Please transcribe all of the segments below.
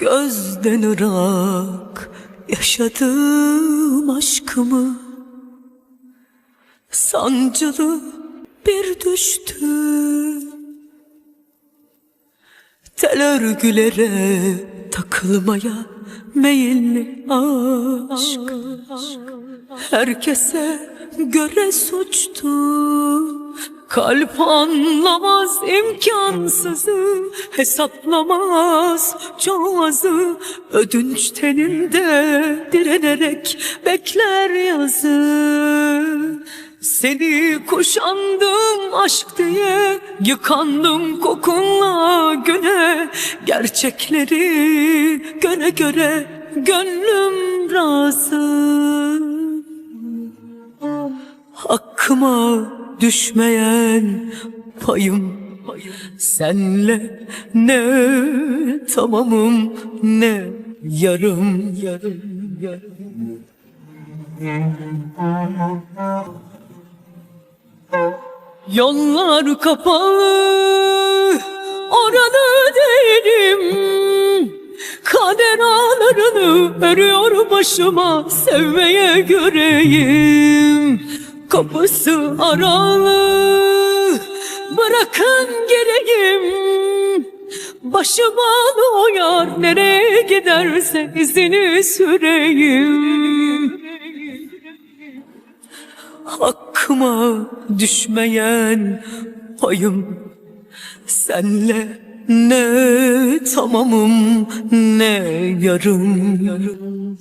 Gözden ırak yaşadığım aşkımı. Sancılı bir düştü. Tel örgülere takılmaya meyilli aşk. Herkese göre suçtu Kalp anlamaz imkansızı Hesaplamaz çoğazı Ödünç teninde direnerek bekler yazı. Seni kuşandım aşk diye Yıkandım kokunla güne. Gerçekleri göre göre Gönlüm razı. Hakkıma düşmeyen payım. Senle ne tamamım ne yarım. Yarım Yollar kapalı oranı değilim. Kader ağlarını örüyor başıma sevmeye göreyim Kapısı aralı bırakın geleyim. Başı bağlı oyar nereye giderse izini süreyim. Hakkıma düşmeyen payım Senle ne tamamım ne yarım yarım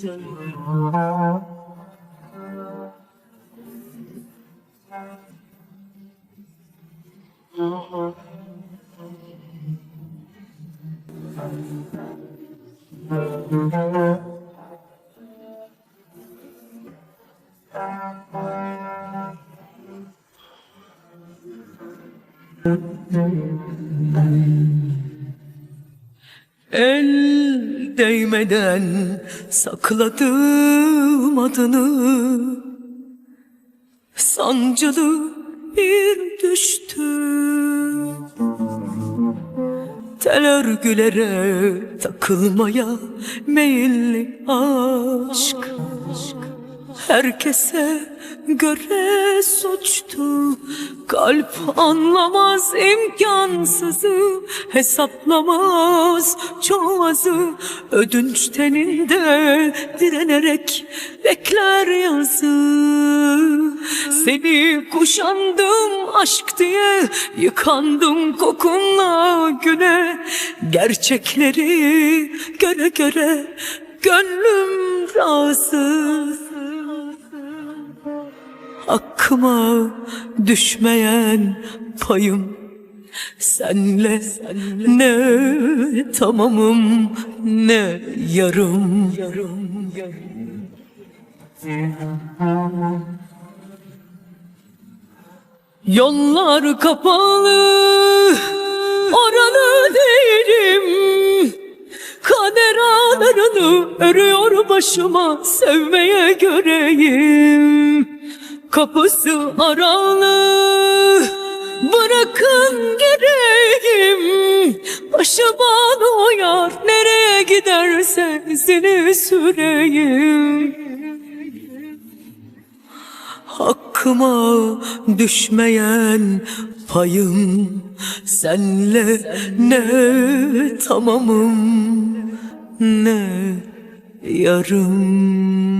El değmeden sakladım adını Sancılı bir düştü. Tel örgülere takılmaya meyilli aşk. Herkese göre suçtu. Kalp anlamaz imkansızı Hesaplamaz çoğazı. Ödünç teninde direnerek bekler yazı Seni kuşandım aşk diye Yıkandım kokunla güne. Gerçekleri göre göre Gönlüm razı Hakkıma düşmeyen payım Senle. Ne tamamım ne yarım yarım yarım Yollar kapalı Oralı değilim Kader ağlarını örüyor başıma Sevmeye göreyim. Kapısı aralı Bırakın gireyim. Başı bağlı oyar Nereye giderse izini süreyim Hakkıma düşmeyen payım. Senle ne tamamım ne yarım